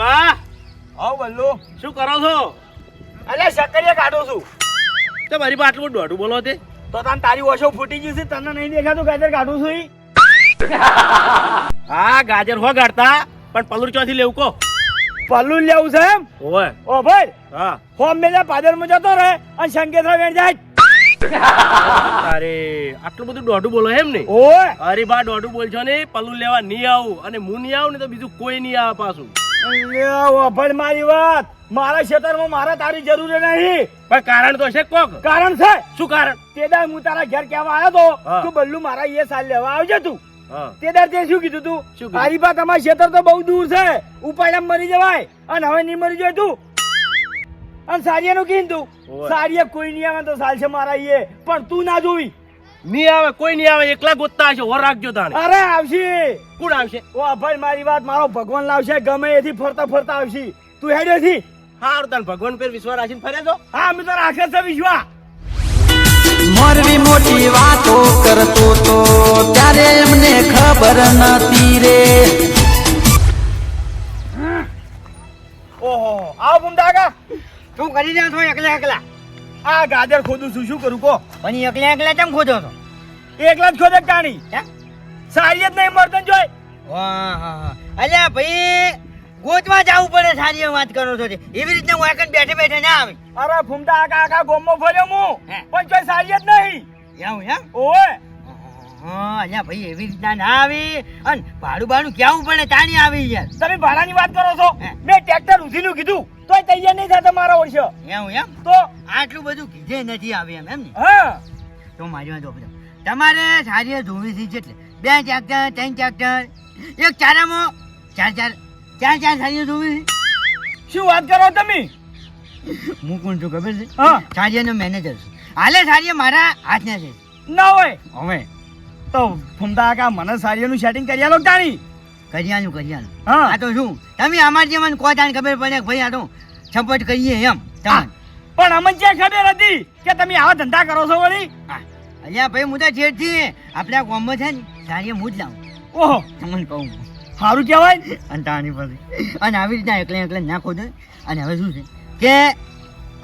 ભૂપા આવ બલ્લુ શું કરો છો? અલે શકરિયા કાઢો છું. તો મારી પાસે આટલું દોઢું બોલો તે. તો તને તારી ઓછો ફૂટી ગયું છે તને નહીં દેખાતું ગાજર કાઢું છું હા ગાજર હો ગાડતા પણ પલુર ચોથી લેવું કો પલ્લું લેવું છે એમ? ઓય ઓ ભાઈ હા. હોમ મેલા પાદરમાં જતો રહે અને સંકેત વેણ જાય. અરે આટલું બધું દોઢું બોલો એમ ને? ઓય અરે બા દોઢું બોલજો ને પલુર લેવા નહીં આવું અને હું નહીં આવું ને તો બીજું કોઈ નહીં આવે પાછું. અલ્યા, મારી વાત. મારા ખેતરમાં મારા તારી જરૂર નહીં. પણ કારણ તો છે કોક. કારણ છે? શું કારણ? તે દા હું તારા ઘેર કહેવા આવ્યો તો તું બલ્લુ મારા એ સાલ લેવા આવજે તું. તે દર તે શું કીધું તું? મારી પાસે તમારું ખેતર તો બહુ દૂર છે. ઉપાડ્યા મરી જવાય. અને હવે નહીં મરી જાય તું. અને સારિયાનું કીધું સારીએ કોઈ નહીં આવે તો સાલ છે મારા એ પણ તું ના જોવી. નહીં આવે કોઈ નહીં આવે એકલા ગોતતા હશે. ઓર રાખજો તાણે. અરે આવશે. કોણ આવશે? ઓ ભાઈ મારી વાત મારો ભગવાન લાવશે. ગમે એથી ફરતા ફરતા આવશે. તું હેડ્યો થી? હાર તન ભગવાન પર વિશ્વાસ રાખીને ફરે છો? હા અમે તો રાખે છે વિશ્વાસ. મોરવી મોટી વાતો કરતો તો ત્યારે એમને ખબર નતી રે. ઓહો આવ બુંદાગા શું કરી રહ્યા છો એકલા એકલા? આ ગાજર ખોદું છું. શું કરું કો પણ એકલા એકલા કેમ ખોદો છો? એકલા જ ખોદે કાણી હે? સારી જ નહીં મળતો જોય. વાહ હા હા અલ્યા ભાઈ ગોતમાં જવું પડે સારી વાત કરો છો એવી રીતના હું એકન બેઠે બેઠે ના આવી. અરે ફૂમતા આખા આખા ગોમો ફર્યો હું. પણ કોઈ સારી જ નહીં. એવું એમ? ઓય. હા અલ્યા ભાઈ એવી રીતના ના આવી. અને ભાડું ભાડું કેવું પડે તાણી આવી યાર? તમે ભાડાની વાત કરો છો. મેં ટ્રેક્ટર ઉધીનું કીધું. તોય તૈયાર નહીં થતા મારા વર્ષો એવું એમ? તો? આટલું બધું કીધે નથી આવે એમ એમ ને? હા. તો મારી વાંધો ઓપડો તમારે સારી જોવી છે એટલે બે ટ્રેક્ટર ત્રણ ટ્રેક્ટર એક ચારામાં ચાર ચાર ચાર ચાર સારીઓ ધોવી શું વાત કરો તમે? હું કોણ છું ખબર છે? હા. સારીયાનો મેનેજર છું. હાલે સારીયા મારા હાથના છે. ના હોય. હવે. તો ફૂમતા કા મને સારીનું સેટિંગ કરી આલો તાણી? કરિયાનું કરિયાનું હા. આ તો શું? તમે અમાર જેમ મને કહો તાણ ખબર પડે ભાઈ આ તો છપટ કરીએ એમ તમને. પણ અમને ક્યાં ખબર હતી કે તમે આવા ધંધા કરો છો વળી? અલ્યા ભાઈ હું તો છેડથી આપણા ગામમાં છે ને સારી હું જ લાવું. ઓહો. તમને કહું. સારું કહેવાય અને તાણી પછી અને આવી રીતના એકલે એકલે નાખો દે અને હવે શું છે? કે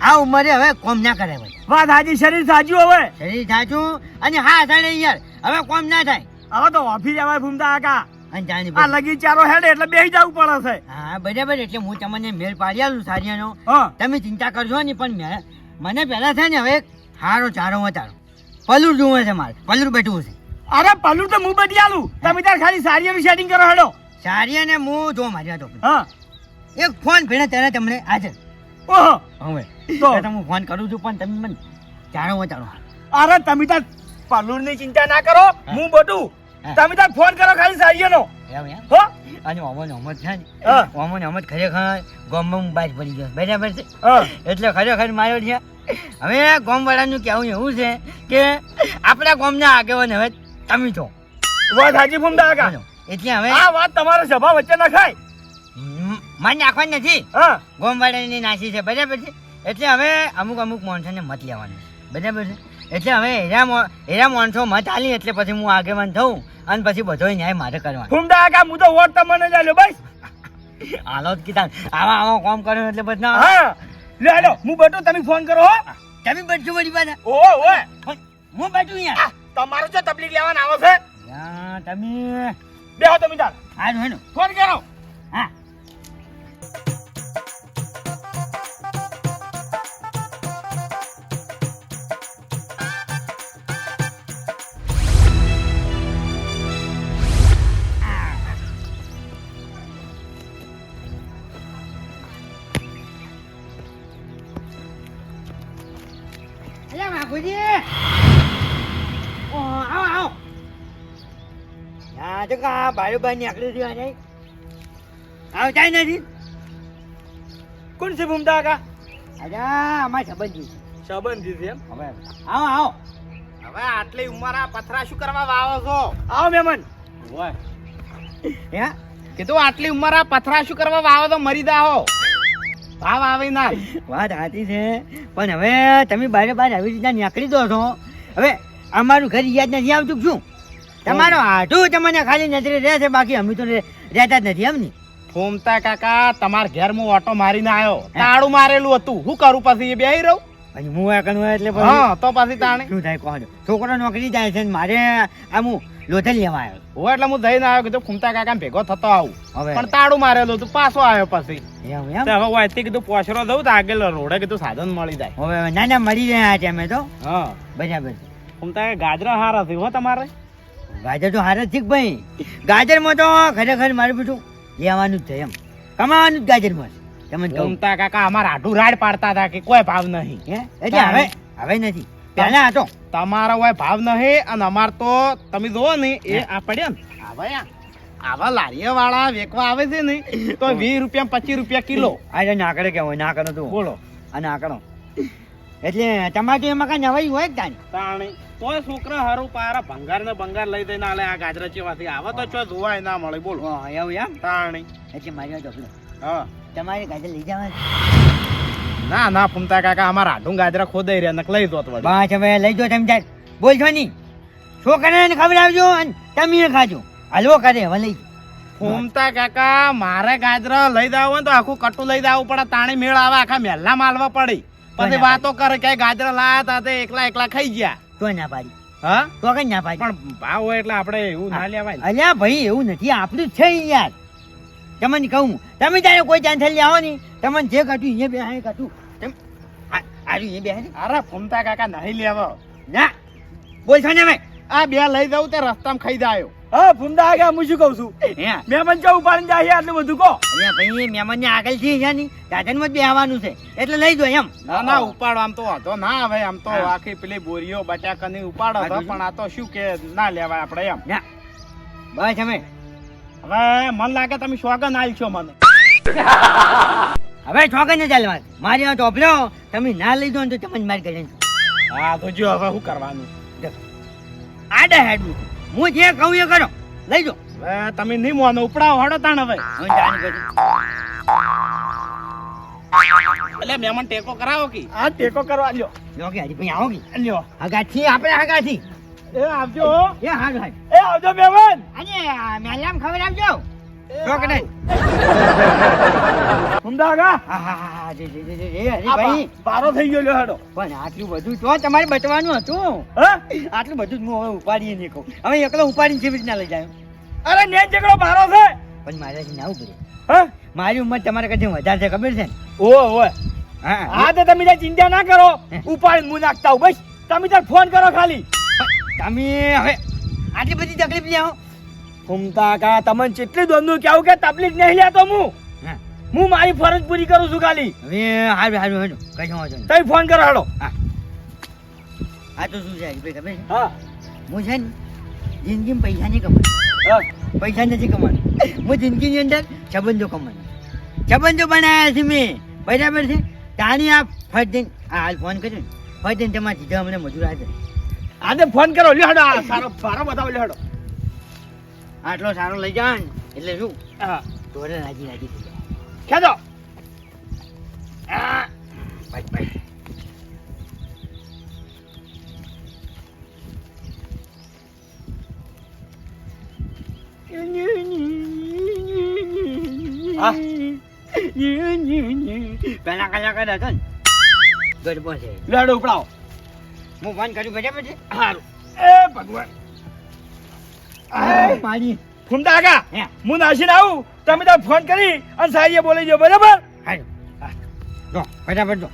આ ઉંમરે હવે કોમ ના કરે ભાઈ. વાત હાજી શરીર સાચું હવે? શરીર સાચું. અને હા સાડે યાર. હવે કોમ ના થાય. હવે તો ઓફિસ જવાય ફૂમતા આખા અને તાણી આ લગી ચારો હેડે એટલે બેસી જવું પડે છે. હા બરાબર એટલે હું તમને મેળ પાડી આલું સારિયાનો. તમે ચિંતા કરજો નહીં પણ મને પહેલા છે ને હવે હારો ચારો વચારો પલુર જોવે છે મારે પલુર બેઠવું છે. અરે પલુર તો હું બધી આલું તમે તાર ખાલી સારીનું સેટિંગ કરો હેડો. સારિયાને હું જો માર્યા તો હા. એક ફોન ભેણે ત્યારે તમને આજે. ઓહો. હવે. તો? હું ફોન કરું છું પણ તમે મને ચારો વચારો અરે તમે તાર પલુરની ચિંતા ના કરો. હું બધું. તમે તાર ફોન કરો ખાલી સારીનો એમ એમ? હો? અને ઓમન ઓમત છે ને. ઓમન ઓમત ખરેખર ગામમાં હું પડી ગયો બરાબર છે? એટલે ખરેખર માર્યો છે. હવે ગોમવાળાનું કહેવું એવું છે કે આપણા ગોમના આગેવાન હવે તમે છો. વાત હાજી ફૂમતા આખા એટલે હવે આ વાત તમારા સભા વચ્ચે નખાય મ- મને નાખવાની નથી. ગામવાળાની નાસી છે બરાબર છે? એટલે હવે અમુક અમુક માણસોને મત લેવાનું બરાબર છે? એટલે હવે હેરા હેરા માણસો મત આલી એટલે પછી હું આગેવાન થઉં. અને પછી બધો ન્યાય મારે કરવાનો. ફૂમદા આખા હું તો વોટ તમને જ આલ્યો બસ. હાલો જ કીધા. આવા આવા કામ કરો એટલે બધા હા. લે હાલો હું બધું તમે ફોન કરો હો. તમે બેઠો વળી બને ઓ ઓ હું બચું અહીંયા? તમારો જો તકલીફ લેવાના આવે છે. તમે બેહો તમે તાર હા હેનો ફોન કરો. હા. અલ્યા આવો આવો યા તો કા બાળુ બાઈ નીકળી રહ્યો નહીં આવતા નથી કોણ છે ભૂમતા આખા અરે અમારા સંબંધી સંબંધી છે એમ હવે આવો આવો હવે આટલી ઉંમર પથરા શું કરવા વાવો આવો મહેમાન હે કીધું આટલી ઉંમર પથરા શું કરવા વાવો તો મરી દાહો ભાવ આવે ના વાત સાચી છે. પણ હવે તમે બારે બાર આવી રીતના નીકળી દો છો. હવે અમારું ઘર યાદ નથી આવતું શું? તમારો આઢું તમને ખાલી નજરે રહે છે બાકી અમે તો રહેતા જ નથી એમ ને? ફોમતા કાકા તમાર ઘેર હું ઓટો મારીને આવ્યો તાળું મારેલું હતું. શું કરું પછી? એ બેહી રહું? હું એકનું એટલે હા તો પછી તાણે. શું થાય કહો છોકરો નોકરી જાય છે મારે આમ હું લોથલ લેવા આવ્યો હું એટલે હું જઈને આવ્યો કીધું ફૂમતા કાકા ભેગો થતો આવું. પણ તાળું મારેલું તું પાછો આવ્યો પછી. હવે વાંચતી કીધું પોછરો દઉં તો આગળ રોડે કીધું સાધન મળી જાય. હવે ના ના મળી રહ્યા છે અમે તો? હા. બરાબર ખુમતા ગાજરા હારા થયું હો તમારે? ગાજર તો હાર જ ભાઈ? ગાજરમાં તો ખરેખર મારું બેઠું લેવાનું જ છે એમ. કમાવાનું જ ગાજરમાં છે. તમે કહું. કાકા અમારા આઢું રાડ પાડતા હતા કે કોઈ ભાવ નહીં. હે? એટલે હવે હવે નથી. પહેલા હતો તમારો હોય ભાવ નહીં અને અમાર તો તમે જોવો ને એ આ પડ્યા ને. આવા યા. વાળા વેકવા આવે છે ને તો વીસ રૂપિયા પચીસ રૂપિયા કિલો. આજે નાકડે કેમ હોય નાકડો તો. બોલો. અને આકડો એટલે તમારે એમાં કઈ નવાઈ હોય તાણી તોય છોકરા હારું પારા ભંગાર ને ભંગાર લઈ દઈને આલે આ ગાજરા ચેવાથી. આવે તો છો જોવાય ના મળે બોલો. એવું એમ? તાણી. એટલે મારી. હા. તમારે ગાજર લઈ જવા ના ના ફૂમતા કાકા અમારા આઢું ગાજરા ખોદાઈ રહ્યા નક લઈ જોત વળી. બસ હવે લઈ જો તમે જાય. બોલજો નહીં. છોકરાને ખવડાવજો અને તમે ખાજો. હલવો કરે હવે લઈ ફૂમતા કાકા મારે ગાજરા લઈ જાવ તો આખું કટું લઈ જવું પડે. તાણી મેળ આવે આખા મહેલા માલવા પડી. પછી વાતો કરે કે ગાજરા લાયા તા તે એકલા એકલા ખાઈ ગયા. તો ના પાડી. હા? તો કઈ ના પાડી. પણ ભાવ હોય એટલે આપણે એવું ના લેવાય અલ્યા ભાઈ એવું નથી. આપણું છે યાર. તમને કહું તમે તારે કોઈ ચાન્સ લઈ આવો નહીં તમને જે કાઢ્યું અહીંયા બે હા કાઢ્યું. તમે આર્યું અહીંયા બે અરે ફૂમતા કાકા નહીં લેવા. ના બોલશો ને ભાઈ આ બે લઈ જાઉં તે રસ્તામાં ખાઈ જાયો. હા ફૂમતા આગળ હું શું કહું છું? હે? મહેમાન ચા ઉપાડીને જાય છે આટલું બધું કહો. અહીંયા ભાઈ મહેમાન ને આગળ છે છે ની દાદનમાં માં બેહવાનું છે. એટલે લઈ જો એમ. ના ના ઉપાડો આમ તો વાંધો ના આવે આમ તો આખી પેલી બોરીઓ બટાકાની ઉપાડો? પણ આ તો શું કે ના લેવાય આપણે એમ. બસ અમે હવે મન લાગે તમે શોગન આલ છો મને. હવે શોગન ને ચાલવા મારી વાત ઓપલો તમે ના લીધો ને તો તમને મારી કરી હા તો જો હવે શું કરવાનું? આડે હેડવું હું જે કહું એ કરો. લઈ જો હવે તમે નહીં મોનો ઉપડાવો હડો તાણ હવે. હું જાણ કરી એટલે ટેકો કરાવો કે? આ ટેકો કરવા લ્યો કે હજી ભાઈ આવો કે? લ્યો. હગાથી આપણે હગાથી. એ આવજો એ હા ભાઈ એ આવજો મેવન. અને મેલામ ખબર આવજો છોકરા ફૂમતા આગા હા હા હા હા જી જી જી જી જી, ભાઈ. બારો થઈ ગયો હેડો. પણ આટલું બધું તો તમારે બચવાનું હતું. હા? આટલું બધું હું હવે ઉપાડીએ નહીં કહું. હવે એકલો ઉપાડીને કેવી રીતના લઈ જાય? અરે ને ઝઘડો બારો છે. પણ મારે ના ઉભરે હા? મારી ઉંમર તમારે કદી વધારે છે ખબર છે ઓ ઓય હા હા. તો તમે ચિંતા ના કરો ઉપાડીને હું નાખતા હું બસ તમે તાર ફોન કરો ખાલી. તમે હવે આટલી બધી તકલીફ લ્યાઓ ફૂમતા કા તમને જેટલી દોંદું કેવું કે તકલીફ નહીં લેતો હું. હા. હું મારી ફરજ પૂરી કરું છું ખાલી. હવે હારું હારું હારું. કઈ જવા તમે ફોન કરો હેડો આ તો શું છે ભાઈ તમે? હા. હું છે ને જિંદગીમાં પૈસા નહીં હા. પૈસા નથી કમાવાનું હું જિંદગીની અંદર સંબંધો કમાવાનું સંબંધો બનાવ્યા છે મેં. બરાબર છે? તાણી આ ફરજ આ હાલ ફોન કર્યો ને. ફરજ તમારે સીધા અમને મજૂર હાજર આજે ફોન કરો લ્યો હડો આ સારો સારો બતાવો લ્યો હડો. આટલો સારો લઈ જાય ને એટલે શું? હા. તોરે રાજી રાજી થઈ જાય. ખેદો આ, બસ, બસ. પેલા કલાકાર હતો ને. ગરબો છે લ્યો ઉપડાવો. હું ફોન કર્યું બરાબર છે? હારું. એ ભગવાન. આ, મારી ફૂમતા આગા. હું? નાસીને આવું. તમે તો ફોન કરી અને સાહેબ બોલી દો બરાબર? હાલો જો ફટાફટ જો.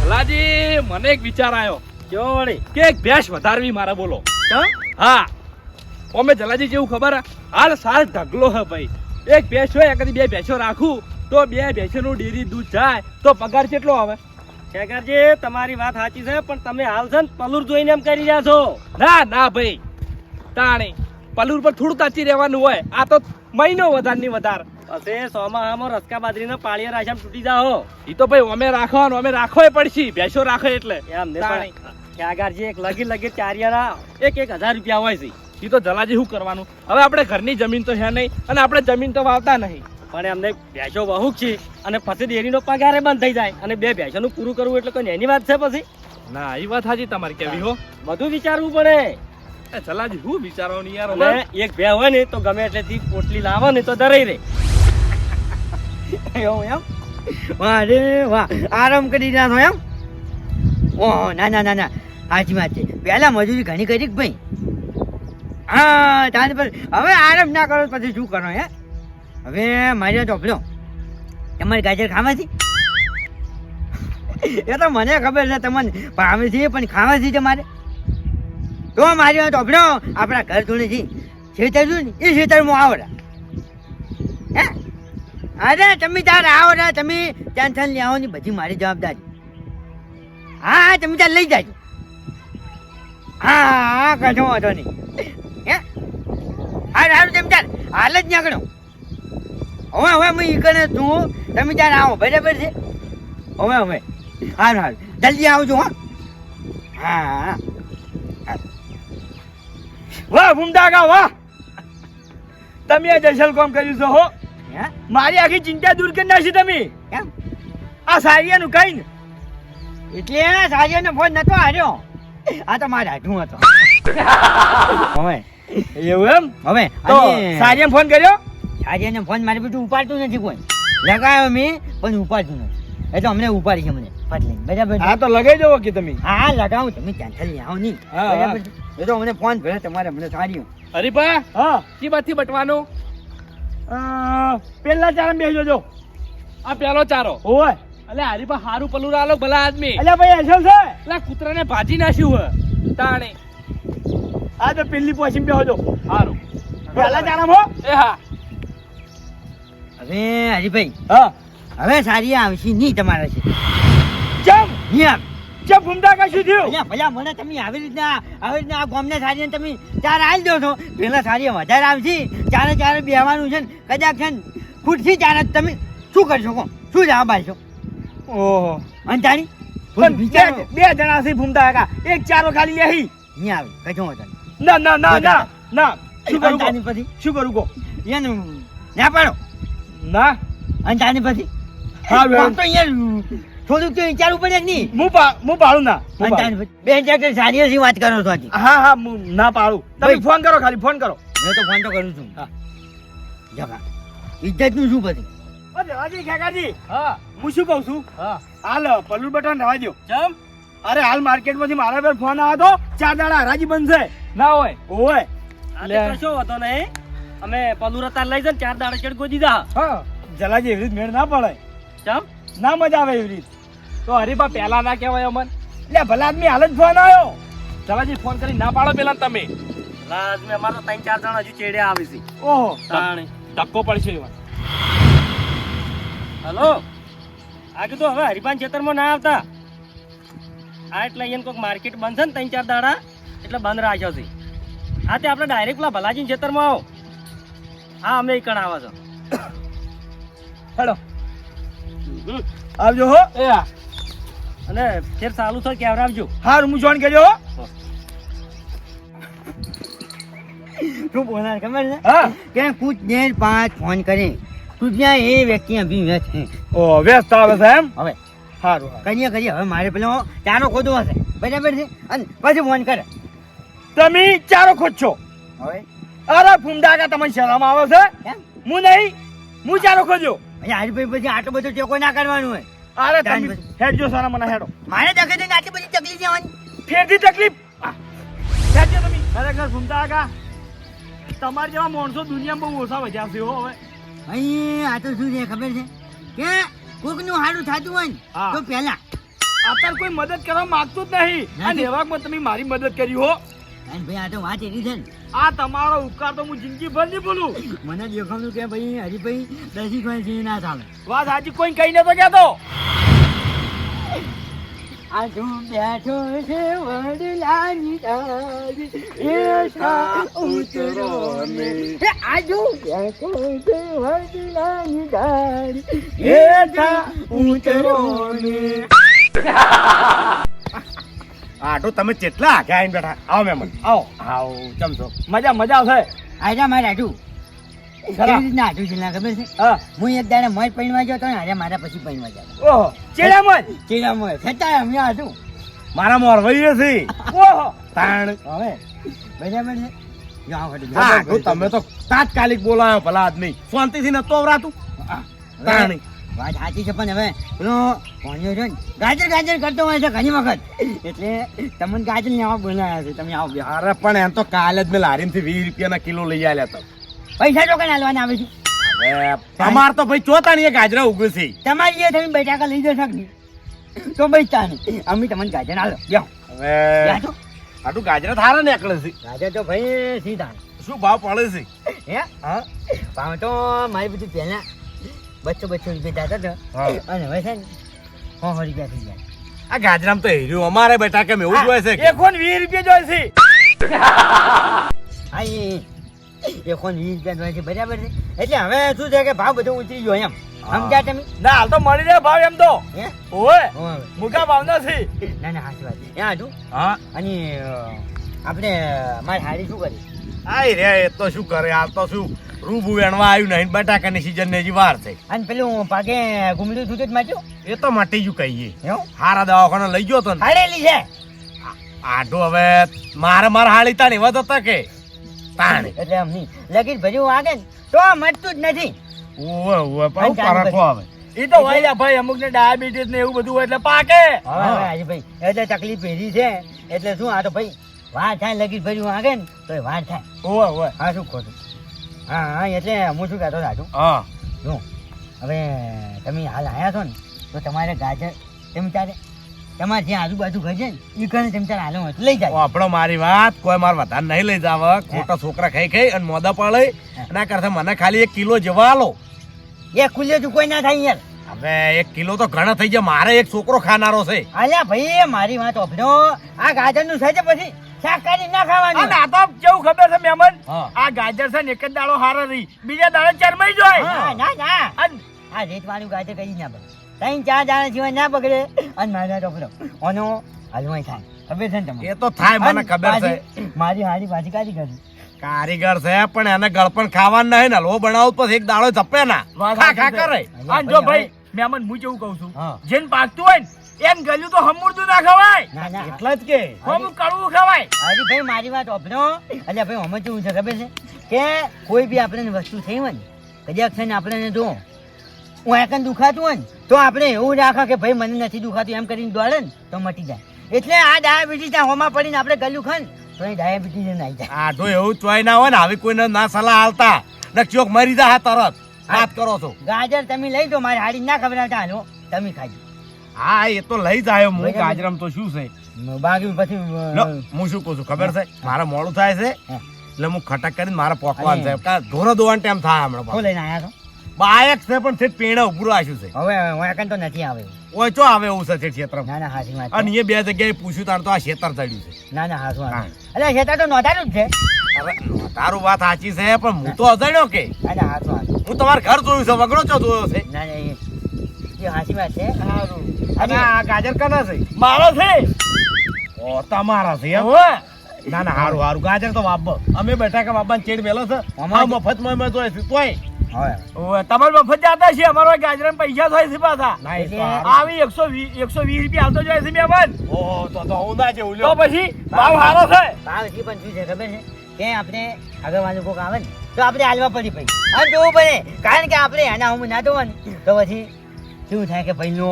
ભલાજી મને એક વિચાર આવ્યો કેવો વળી? કે એક ભેંસ વધારવી મારે બોલો. હા. ઓમે જલાજી જેવું ખબર હે? હાલ સાર ઢગલો હે ભાઈ. એક ભેંસ હોય કદી બે ભેંસો રાખું તો બે ભેંસોનું ડેરી દૂધ જાય તો પગાર કેટલો આવે? શેખરજી તમારી વાત સાચી છે પણ તમે હાલ છે ને પલુર જોઈને એમ કરી રહ્યા છો. ના ના ભાઈ. તાણી. પલુર પર થોડું તાચી રહેવાનું હોય. આ તો મહિનો વધાર. ની વધાર પછી સોમાહામાં રસકા બાજરીના પાળીએ રાશમ તૂટી જાઓ. એ તો ભાઈ અમે રાખવાનું અમે રાખવો પડશે. ભેંસો રાખો એટલે. એમ ને. ત્યાગારજી એક લગી લગી ચારિયાના એક એક હજાર રૂપિયા હોય છે. એ તો જલાજી શું કરવાનું? હવે આપણે ઘરની જમીન તો છે નહીં અને આપણે જમીન તો વાવતા નહીં. પણ એમને ભેંસો બહુ છે અને પછી ડેરીનો પગારે બંધ થઈ જાય અને બે ભેંસોનું પૂરું કરવું એટલે કોઈ એની વાત છે પછી? ના એ વાત હાજી તમારી કેવી હો. બધું વિચારવું પડે. ચલાજી હું વિચારો ને યાર એક બે હોય ને તો ગમે એટલેથી પોટલી લાવો ને તો દરાઈ રે એવું એમ? વાહ રે વાહ આરામ કરી રહ્યા છો એમ? ઓ ના ના ના ના સાચી વાત છે. પહેલા મજૂરી ઘણી કરી ભાઈ? હા તાને પર હવે આરામ ના કરો પછી શું કરો હે? હવે માર્યો ચોપડો તમારી ગાજર ખાવાથી? એ તો મને ખબર છે, તમને ભાવે છે પણ ખાવાથી તમારે તો માર્યો ચોપડ્યો, આપણા ઘર છે ખેતર છું ને, એ ખેતરમાં આવડા. હે? અરે, તમે તાર આવો ને, તમે ટેન્શન લઈ આવો ને, બધી મારી જવાબદારી. હા હા, તમે ત્યાં લઈ જાજો. હા હા કશો વાંધો નહીં. હે? હા સારું તમે તાર હાલ જ નીકળો. હવે હવે હું ઈકને છું તમે ત્યાં આવો બરાબર છે? હવે હવે. હાલ હાલ જલ્દી આવજો હો. હા વાહ ભૂમતા કા વાહ. તમે આ જસલ કોમ કર્યું છો હો. મારી આખી ચિંતા દૂર કરી નાખી તમે. આ સારિયાનું કઈ ને એટલે સાજનો ફોન નતો હાર્યો. આ તો મારા હાથું હતો. હવે. એવું એમ? હવે અને ફોન કર્યો? સાજને ફોન મારી બધું ઉપાડતું નથી કોઈ. લગાવ્યો મેં પણ ઉપાડતું નથી. એટલે અમને ઉપાડી છે મને ફટ લઈને બરાબર હા તો લગાઈ દો કે તમે. હા લગાવું. તમે ટેન્શન લઈ આવો નહીં. બરાબર એ તો મને ફોન ભરે તમારે મને સારી હરીભા હા. કી બાથી બટવાનો? પેલા ચાર બેસજો જો. આ પેલો ચારો. ઓય અલે હરીભા હારું પલું આલો ભલા આદમી. અલે ભાઈ અસલ છે? એટલે કૂતરાને ભાજી નાખ્યું હે તાણે. આ તો પેલી પોસી બેહો જો હારું. પેલા ચારામાં એ હા. હવે હરીભાઈ હા. હવે સારી આવશે નહીં તમારા છે. ચમ! નિયમ ચમ ભૂમતા કા શું થયું? અહીંયા ભલા મને તમે આવી રીતના આવી રીતના આ ગામને સારી તમે ચાર આવી દો છો. પેલા સારી વધારે આવશે ચારે ચારે બેહવાનું છે ને કદાચ છે ને ખુરશી ચારે તમે શું કરશો શકો શું જવાબ આપશો? ઓહો. અંતાણી પણ વિચારો. બે જણા છે ભૂમતા કા એક ચારો ખાલી લેહી નહીં આવે કજો વધારે ના ના ના ના ના. શું કરું પછી? શું કરું કહો? એને ના પાડો. ના. અંતાણી પછી? હા, બેન. તો અહીંયા થોડુંક તો વિચારવું પડે કે નહીં? હું પા હું પાડું ના. હું પાડું. અંતાણી પછી? બે જગ્યાએ સારી હજી વાત કરો છો હા હા હું ના પાડું. તમે ફોન કરો ખાલી ફોન કરો. મેં તો ફોન તો કરું છું. હા. જવા ઇજ્જતનું શું પછી? ઓ દેવાજી કાકાજી હા. હું શું કહું છું? હા. હાલ પલ્લુ બટન રવા દો ચમ? અરે હાલ માર્કેટમાંથી મારા પર ફોન આવ્યો તો ચાર દાડા હરાજી બનશે. ના હોય. હોય. એટલે કશો હતો નહીં. અમે પલ્લુ રતાર લઈ જાય ચાર દાડા ચડ ગોદી દા હા જલાજી એવી રીત મેળ ના પડે. ચમ? ના મજા આવે એવી રીત. તો હરીભા પહેલા ના કહેવાય અમન. એટલે ભલા આદમી હાલ જ ફોન આવ્યો જલાજી ફોન કરી ના પાડો પેલા તમે. આદમી અમારો ત્રણ ચાર જણા હજી ચેડે આવે છે. ઓહો. તાણી. ધક્કો પડશે એવા. હલો? આ કીધું હવે હરિભાન ખેતરમાં ના આવતા. આ એટલે અહીંયા કોઈક માર્કેટ બંધ છે ને ત્રણ ચાર દાડા એટલે બંધ રાખ્યો છે. હા તે આપણે ડાયરેક્ટ પેલા ભલાજી ખેતરમાં આવો. હા અમે કણ આવા છો. હેડો. આવજો હો. એ અને ફેર ચાલુ થાય કેવરા આવજો. હારું હું જોઈન કર્યો હો. તું બોલા ખબર છે? હા. કે કુછ ને પાંચ ફોન કરે. તું ત્યાં એ વ્યક્તિ અભી વ્યસ્ત છે. ઓ વ્યસ્ત આવે છે એમ? હવે. સારું કરીએ કરીએ. હવે મારે પેલો ચારો ખોદવો હશે. બરાબર છે? અને પછી ફોન કરે. તમે ચારો ખોદશો. હવે. અરે ફૂમડાકા તમને શરમ આવે છે? હું નહીં. હું ચારો ખોદ્યો પછી હારી પછી આટલો બધો ટેકો ના કરવાનું હોય. અરે તમે હેડજો સારા મને હેડો. મારે દખે થઈને આટલી બધી તકલીફ જવાની ફેરથી તકલીફ? હેડજો તમે. ખરેખર ફૂમડાકા તમારા જેવા માણસો દુનિયામાં બહુ ઓછા વધ્યા છે હો હવે. અહીં આ તો શું છે ખબર છે? કે કોકનું હાડું થતું હોય ને. તો પહેલા. અત્યારે કોઈ મદદ કરવા માંગતું જ નહીં. આ નથી. લેવાકમાં તમે મારી મદદ કરી હો. અને ભાઈ આ તો વાત એની છે ને. આ તમારો ઉપકાર તો હું જિંદગીભર નહીં ભૂલું. મને દેખાણું કે ભાઈ હરીભાઈ દસી કોઈ છે ના ચાલે. વાત હાજી કોઈ કહીને તો કહેતો. આજુ બેઠો છે વડલાની ડાળી, એઠા ઉતરો ને. આજુ બેઠો છે વડલાની ડાળી, એઠા ઉતરો ને. આટો તમે કેટલા આઘા આવીને બેઠા આવો મેમન આવો. આવો ચમસો મજા મજા આવશે. આજા મારે આટું. કેવી રીતના આટું છે ના ખબર છે? હું. એક દાડે મોજ પૈણવા ગયો તો ને આજે મારા પછી પૈણવા જતો ઓહો ચેડામાં ચીડા મોજ અમે આટું મારા મોરવાઈએ છે. ઓહો. તાણ. હવે બરાબર છે? હા તમે તો તાત્કાલિક બોલાયો ભલા આદમી. શાંતિથી નતો આવરાતું તાણી. વાત સાચી છે પણ હવે પેલો ભણ્યો છે ને ગાજર ગાજર કરતો હોય છે ઘણી વખત. એટલે તમને ગાજર ને આવા બોલાયા છે તમે આવો. અરે પણ એમ તો કાલે જ મેં લારીમાંથી વીસ રૂપિયાના કિલો લઈ આવ્યા તો. પૈસા તો કઈ હાલવાના આવે છે. તમાર તો ભાઈ ચોતાની નહીં ગાજરા ઉગે છે તમારી એ તમે બેટાકા લઈ જશો નહીં? તો બચતા નહીં. અમે તમને ગાજર હાલો જાઓ. હવે. આટલું ગાજરા થારા નીકળે છે. ગાજર તો ભાઈ સીધા. શું ભાવ પડે છે? હે? હા. ભાવ તો મારી બધી પહેલા બચ્ચો બચ્ચો રૂપિયા જતો હા. હતો અને હવે છે ને સો સો રૂપિયા થઈ ગયા. આ ગાજરામ તો હેર્યું અમારે બેટા કેમ એવું જ હોય છે કે? એ કોણ વીસ રૂપિયા જોઈએ છે. હા એ એ વીસ રૂપિયા જોઈએ છે બરાબર છે. એટલે હવે શું છે કે ભાવ બધો ઉતરી ગયો એમ. સમજ્યા તમે? ના હાલ તો મળી જાય ભાવ એમ તો. હે? ઓય હોવે. મુકા ભાવ નથી ના ના સાચી વાત એ હાજુ હા. અને આપણે મારી હાડી શું કરી? આય રે એ તો શું કરે? આ તો શું? રૂબુ વેણવા આવ્યું નહીં બટાકાની સીઝન ને હજી વાર થઈ અને પેલું પાકે ઘૂમડું છૂટું જ માચ્યું? એ તો મટી ગયું કહીએ. હારા દવાખાને લઈ ગયો તો હાડેલી છે. આઢો હવે મારે મારે હાળી તાણી વધો તો કે? તાણી. એટલે એમ નહીં. લગીર ભર્યું વાગે તો મટતું જ નથી. ઓવે ઓવે પણ પરખો હવે એ તો હોય ભાઈ અમુક ને ડાયાબિટીસ ને એવું બધું એટલે પાકે. હવે ભાઈ એટલે તકલીફ એરી છે. એટલે શું આ તો ભાઈ વાર થાય લગી ભર્યું વાગે ને તો વાર થાય. ઓવે ઓવે હા શું ખોટું હા હા એટલે હું શું કહેતો સાચું હા. જો હવે તમે હાલ આવ્યા છો ને તો તમારે ગાજર તેમ તારે તમારે જ્યાં આજુબાજુ ઘર છે ને એ ઘરે તેમ તારે હાલો લઈ જાય. આપણો મારી વાત કોઈ માર વધારે નહીં લઈ જાવ ખોટા છોકરા ખાઈ ખાઈ અને મોદા પડે એના કરતા મને ખાલી એક કિલો જવા આલો. એ ખુલ્લે તું કોઈ ના થાય યાર હવે એક કિલો તો ઘણા થઈ જાય મારે એક છોકરો ખાનારો છે. અલ્યા ભાઈ મારી વાત ઓભનો આ ગાજરનું છે પછી. શાકભાજી ના ખાવાની અને આ તો કેવું ખબર છે મેમન આ ગાજર છે ને એક જ દાડો હારો રહી. બીજા દાડે ચરમાઈ જોય. ના ના. આ રેત વાળું ગાજર કઈ ના બગડે. ત્રણ ચાર દાણા જીવન ના બગડે. અને મારા ડોકરો ઓનો હલવાઈ થાય. ખબર છે ને તમને? એ તો થાય મને ખબર છે. મારી હારી પાછી કાઢી કરી કારીગર છે પણ એને ગળપણ ખાવાનું નહીં ને. લો બનાવો પછી એક દાડો ચપે ના. ખા ખા કરે. અને જો ભાઈ મેમન હું કેવું કહું છું. જેને પાકતું હોય ને એમ ગલ્યું તો હમુરતું ના ખવાય. ના ના. એટલા જ કે. હમ કડવું ખવાય. અરે ભાઈ મારી વાત ઓભનો એટલે ભાઈ હમ કેવું છે ખબર છે? કે કોઈ બી આપણને વસ્તુ થઈ હોય ને કદાચ થઈને આપણે આપણને જો હું એકન દુખાતું હોય ને તો આપણે એવું રાખા કે ભાઈ મને નથી દુખાતું એમ કરીને દોડે ને તો મટી જાય. એટલે આ ડાયાબિટીસ હોમાં પડીને આપણે ગલ્યું ખાન તો એ ડાયાબિટીસ આવી જાય. તો એવું ચોય ના હોય ને આવી કોઈને ના સલાહ આવતા ને ચોક મરી જા તરત. વાત કરો છો. ગાજર તમે લઈ દો મારી હાડી ના ખબર હાલો. તમે ખાજો. હા એ તો લઈ જાય હું ગાજરામ તો શું છે? બાકી પછી હું શું કહું છું ખબર છે? મારે મોડું થાય છે એટલે હું ખટક કરીને મારા પોકવાન. છે ધોરો દોવાનો ટાઈમ થાય હમણાં શું લઈને આવ્યા છો? બાયક છે પણ છે પેણા ઉભું આવ્યું છે. હવે હું તો નથી આવે. ઓછો આવે એવું છે ક્ષેત્ર ના ના વાત અને એ બે જગ્યાએ પૂછ્યું તાર તો આ ક્ષેત્ર ચડ્યું છે. ના ના હાથું હા. એટલે ક્ષેત્ર તો નોંધાયું જ છે. હવે તારું વાત સાચી છે પણ હું તો અજાણ્યો કે. હું તમારું ઘર જોયું છે વગડો ચો જોયો છે? ના ના એ એ હાચી વાત છે. અને આ ગાજર કના છે? મારો છે? ઓ તમારા છે એમ? ના ના હારું હારું. ગાજર તો વાપ અમે બેઠા કે બાપા ચેડ મેલો છે. અમારે- આ મફતમાં અમે જોઈ તોય. તમારે મફત જાતા છે અમારો ગાજરા પૈસા થાય છે પાછા. ના એ તો એટલે- હારું. આવી એકસો વીસ એકસો વીસ રૂપિયા હાલતો જાય છે મહેમાન. ઓહો તો તો હું ના જેવું તો પછી ભાવ સારો છે. ભાવ હજી પણ શું છે ખબર છે? કે આપણે આગળ વાળું કોક આવે ને તો આપણે હાલવા પડી પડી અને જોવું પડે. કારણ કે આપણે એના હું ના ધોવા ને તો પછી શું થાય કે ભાઈ નો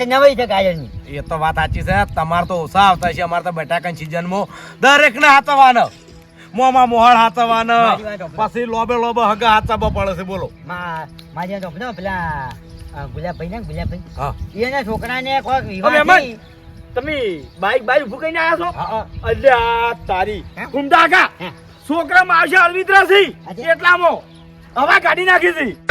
તો નવાઈ છે ગાજરની એ તો વાત સાચી છે. તમારે તો ઓછા આવતા છે અમારે તો બટાકાની સિઝનમાં દરેક ને હાચવાનો મોમાં મોહળ સાંભળો. પછી લોબે લોબે હગા હાથવા પડે છે. બોલો. મા મારી તો પેલો ગુલાબભાઈ ને ગુલાબભાઈ. હા. એના છોકરાને કોઈક વિવાહ તમે બાઈક બાઈક ઉભું કરીને આવ્યા છો. અલ્યા તારી. હે? છોકરા? છોકરામાં આવશે અરવિંદ્રા એટલામાં હવા કાઢી નાખી હતી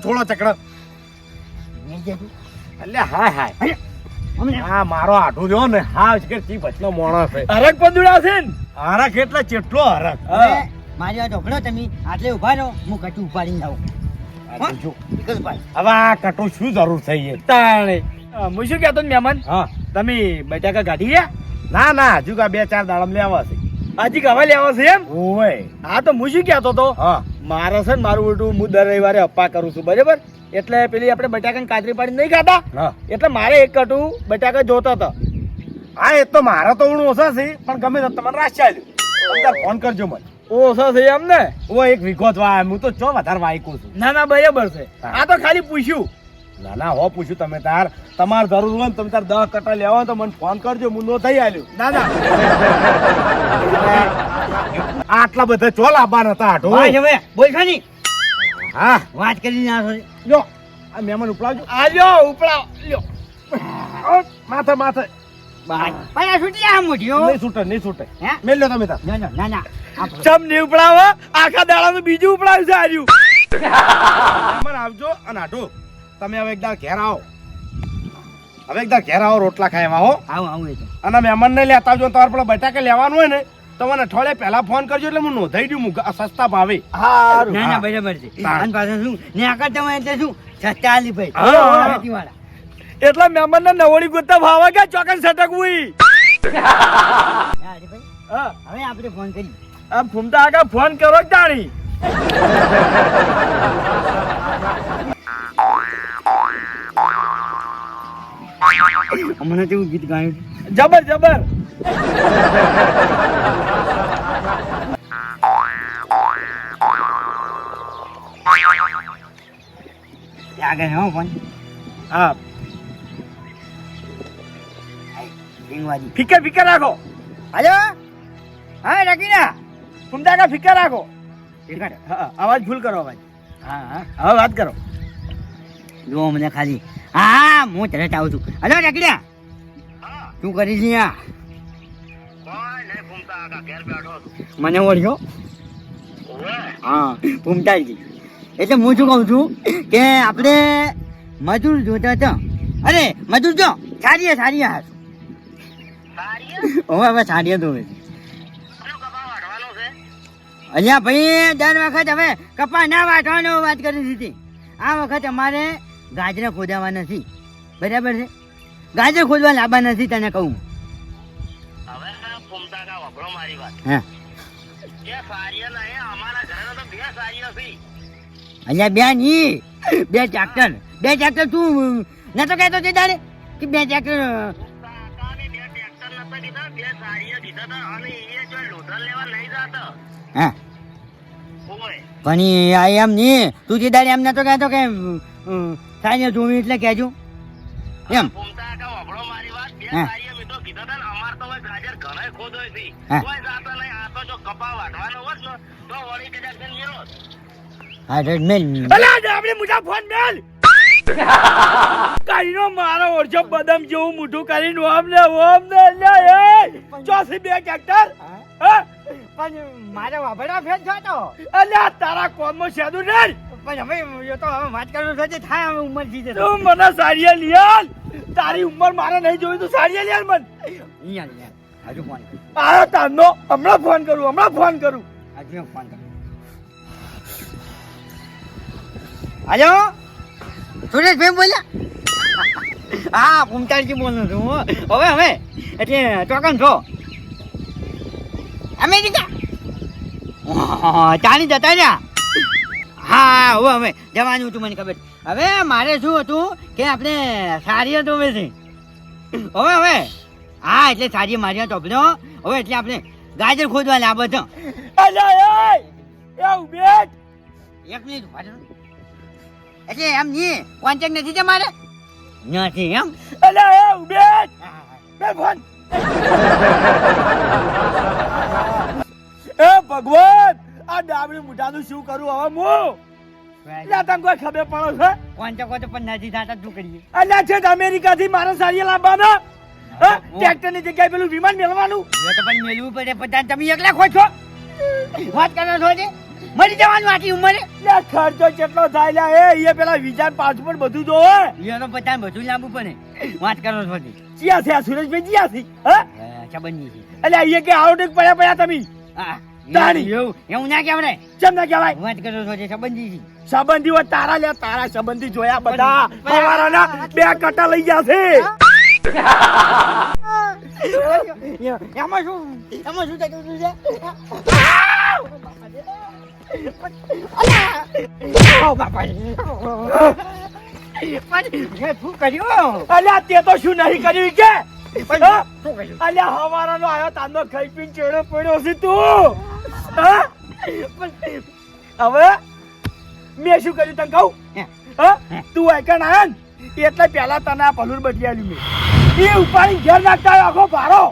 થોડો ચકડો મારો આઢું જો ને હા કે ચી ભચનો મોણસ છે હરક છે ને હરખ એટલે ચેટલો હવે મારી આ ઢોકળો તમે આટલે ઊભા રહો, હું કટુ ઉપાડીને જાઉં. હવે આ કટો શું જરૂર થઈ તાણે. હું શું કહેતો મહેમાન? હા. તમે બટાકા કાઢી ગયા? ના ના હજુ કા બે ચાર દાડમ લેવા છે. હજી કવા લેવો છે એમ? ઓય હા તો હું શું કહેતો તો? હા. મારે છે ને મારું ઉલટું હું દર રવિવારે અપ્પા કરું છું બરાબર? એટલે પેલી આપણે બટાકાની કાતરી પાડી નહીં ખાતા? એટલે મારે એક કટું બટાકા જોતો હતા. હા એ તો મારા તો ઊણ ઓછા છે પણ ગમે તો તમને રાશ ચાલ્યું ફોન કરજો મને. ઓછો છે એમ ને ઓ એક વિગત જ હું તો ચો વધારે વાયકું છું? ના ના બરાબર છે. આ તો ખાલી પૂછ્યું. ના ના હો પૂછ્યું તમે તાર. તમારે જરૂર હોય ને તમે તાર દસ કટા લેવા તો મને ફોન કરજો હું નો થઈ આલ્યું. ના ના. આટલા બધા ચો લાવવાના હતા આટો હવે બોલ નહીં હા. વાત કરી ના લ્યો આ મહેમાન ઉપલાવજો આ લ્યો ઉપડાવ લ્યો. ઓ, માથે માથે. ભાઈ છૂટી આ મોટીઓ નહીં છૂટે નહીં છૂટે. હે? મેલ લ્યો તમે તાર. ના ના ના ના. ચમ નહીં ઉપડાવો? આખા દાડાનું બીજું ઉપડાવ્યું છે આર્યું. મહેમાન આવજો અને આટો. તમે હવે એકદા ઘેર આવો. હવે એકદા ઘેર આવો રોટલા ખાવા હો. આવું આવું એ અને મહેમાન ને લેતા આવજો તમારે પેલા બટાકા લેવાનું હોય ને તો મને અઠવાડિયે પહેલા ફોન કરજો એટલે હું નોંધાઈ દઉં સસ્તા ભાવે. ના ના બરાબર છે. હા. શું? ને આગળ તમે એટલે શું સસ્તા આલી ભાઈ. એટલે મહેમાન ને નવડી ગોતા ભાવા કે ચોકન સટકવું હવે આપણે ફોન કરી આ ફૂમતા આગળ ફોન કરો જ તાણી મને તેવું ગીત ગાયું? જબર જબર. આગળ હા ફોન હા. રીંગવાજી ફિકર ફિકર રાખો. હલો? હા રકીના. ફૂમતા આગળ ફિકર રાખો. અવાજ ફૂલ કરો અવાજ. હા હા. હવે વાત કરો. જો મને ખાલી. હા હા તરત આવું છું. હલો રકીના. શું કરી છે આ મને ઓળખ્યો? હા ભૂમતાજી. એટલે હું શું કહું છું કે આપણે મજૂર જોતા હતા. અરે મજૂર જો. સારી સારી હા. હવે હવે સારી તો અહીંયા ભાઈ દર વખત હવે કપા ના વાટવાનો વાત કરી દીધી. આ વખત અમારે ગાજરા ખોદાવા નથી. બરાબર છે? ગાજર ખોદવા લાવવા નથી તને કહું. અહીંયા બે ની બે ટ્રેક્ટર. બે ટ્રેક્ટર તું નતો કહેતો તે દાડે કે બે ટ્રેક્ટર હા? પણ આ એમ નહીં તું તે દાડે એમ નતો કહેતો કે સાંજે જોવી એટલે કહેજો. એમ? હા. હા. મેલ. આપણે મુઠા ફોન મેલ. કાઈનો મારો ઓરજો બદામ જેવું મોઢું કરીને ઓમ ને ઓમ ને લે એ! ચોસી બે ટ્રેક્ટર? હા? પણ મારે વાભડા ફેર થતો અલ્યા તારા કોમમાં સેદું ને પણ હવે એ તો હવે વાત કરવું છે થાય હવે ઉંમર જીતે તું. મને સાડીયા લિયાલ. તારી ઉંમર મારે નહીં જોઈ તું સાડીયા લિયાલ મન. અહીંયા લિયાલ. હજુ ફોન આયો તારનો. હમણાં ફોન કરું હમણાં ફોન કરું. હજુ ફોન કરું. હલો? સુરેશભાઈ બોલ્યા? હા ભૂમતાલજી બોલું છું. હવે હવે. એટલે ચોકન છો? અમેરિકા. ચાલી જતા રહ્યા. હા હવે હવે. જવાનું હતું મને ખબર. હવે મારે શું હતું કે આપણે સારી હતો. હવે હવે. હવે હા એટલે સારી મારી ચોપડો હવે એટલે આપણે ગાજર ખોદવા લાવો છો એક મિનિટ. એટલે એમ નહીં વાંચક નથી તમારે નથી એમ? અલે એ ઉભેટ બે ફોન. એ ભગવાન આ ડાબડી મુઠાનું શું કરું હવે હું લે તને કોઈ ખબર પડો છે? તો પણ નથી થતા શું કરીએ? છે અમેરિકા થી મારા સારી લાવવાના ટ્રેક્ટરની જગ્યાએ પેલું વિમાન મેળવાનું. તો પણ મેળવું પડે પણ તમે એકલા ખો છો? વાત કરો છો મરી જવાનું આટલી ઉંમરે? લે ખર્ચો કેટલો થાય લે એ એ પેલા વિઝા પાસપોર્ટ બધું જો હે. એનો બધા બધું લાંબુ પડે. વાત કરો છો જે ચિયા છે સુરેશભાઈ ચિયા છે હા? સંબંધી છે. અલ્યા એ કે આઉટ પડ્યા પડ્યા તમે? હા તાણી. એવું એવું ના કહેવાય કેમ ના કહેવાય? વાત કરો છો જે સંબંધી છે તારા લે તારા સંબંધી જોયા બધા. પણ- બે કટા લઈ ગયા છે. એમાં શું એમાં શું હતું છે અલ્યા તે તો શું નહીં કર્યું કે અલ્યા શું નો? આવ્યો તાંદો ખાઈ પીને ચેડો પડ્યો છે તું હવે મેં શું કર્યું તને કહું તું આયકણ આવ્યો ને એટલે પેલા તને આ પલુર બદલી આલ્યું મેં. એ ઉપાડી ઘેર નાખતા આખો ભારો.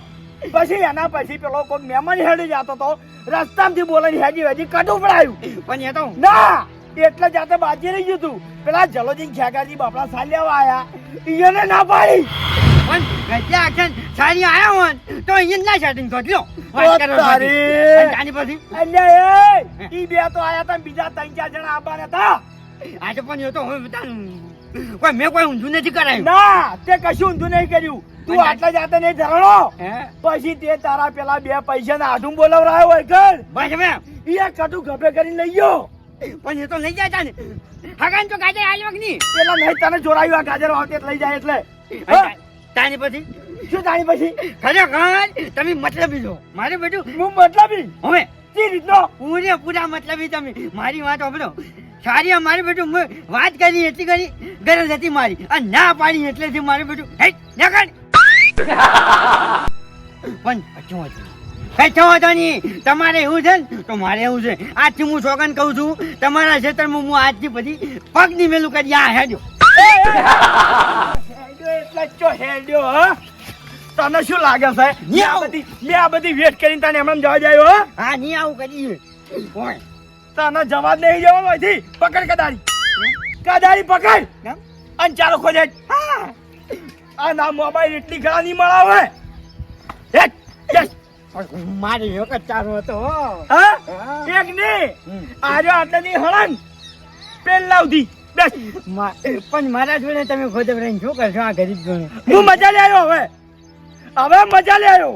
પછી એના પછી પેલો કોઈ મહેમાન હેડી જતો તો રસ્તામાંથી બોલાની હેજી હેજી કટું પડાયું પણ એ તો ના એટલે જાતે બાજી રહી ગયું તું. પેલા જલોજી ખેગાજી બાપડા સાલ્યા આયા. એને ના પાડી. પણ ગજ્યા આખે સારી આયા હોન તો અહીંયા ના સેટિંગ કરી લો તારી. પછી? અલ્યા એ ઈ બે તો આયા તા બીજા ત્રણ ચાર જણા આવવાના હતા. આજે પણ એ તો હું કોઈ મેં કોઈ ઊંધું નથી કરાયું. ના તે કશું ઊંધું નહીં કર્યું. તું આટલા જાતે નહીં ધરણો. પછી તે તારા પેલા બે પૈસા ના આઠું બોલાવરાયો હોય કર ભાઈ હવે. ઈ કટુ ગભે કરીને લઈ ગયો. પણ એ તો લઈ જાય ને હગાન તો ગાજર આલ્યો કે નહીં પેલા નહીં તને જોડાયું આ ગાજર આવતે લઈ જાય એટલે. તાની પછી? શું તાની પછી? ખરેખર તમે મતલબી છો. મારે બેટું હું મતલબી? હવે. સી રીતનો? પૂરે પૂરા મતલબી તમે. મારી વાત સાંભળો. સારી અમારે બેટું વાત કરી એટલી કરી ગરજ હતી મારી. અને ના પાડી એટલેથી મારે બેટું હેટ નકળ પણ હજુ કઈ થયો હતો નહીં તમારે એવું છે ને તો મારે એવું છે. આજથી હું સોગન કહું છું તમારા ક્ષેત્રમાં હું આજથી પછી પગની મેલું કરી આ હેડ્યો. એટલે ચો હેડ્યો હા. તને શું લાગે છે? મેં આ બધી મેં આ બધી વેટ કરીને તને હમણાં જવા જાય હા. નહીં આવું કરીએ ઓય તને જવાબ નહીં જવા ભાઈથી પકડ કદારી. કદારી પકડ? અને ચાલો ખોજે હા. આ ના મોબાઈલ એટલી ઘણા નહીં મળાવે. મારી વખત ચારો હતો. એક નહીં. આજે આટલે ની હળંગ પેલ લાવતી પણ મારા જોડે તમે ખોદ રહીને શું કરશો આ ગરીબ જોડે? હું મજા લે આવ્યો હવે. હવે મજા લે આવ્યો.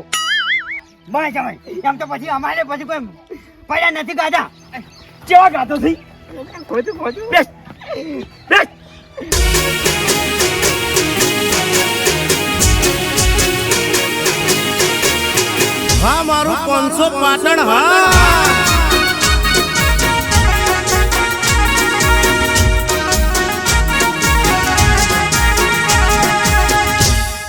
ભાઈ જમાય એમ તો પછી અમારે પછી કોઈ પડ્યા નથી ગાધા. કેવા ગાતો થઈ ખોદું ખોદું બેસ બેસ. હા મારું પાંચસો પાટણ હા.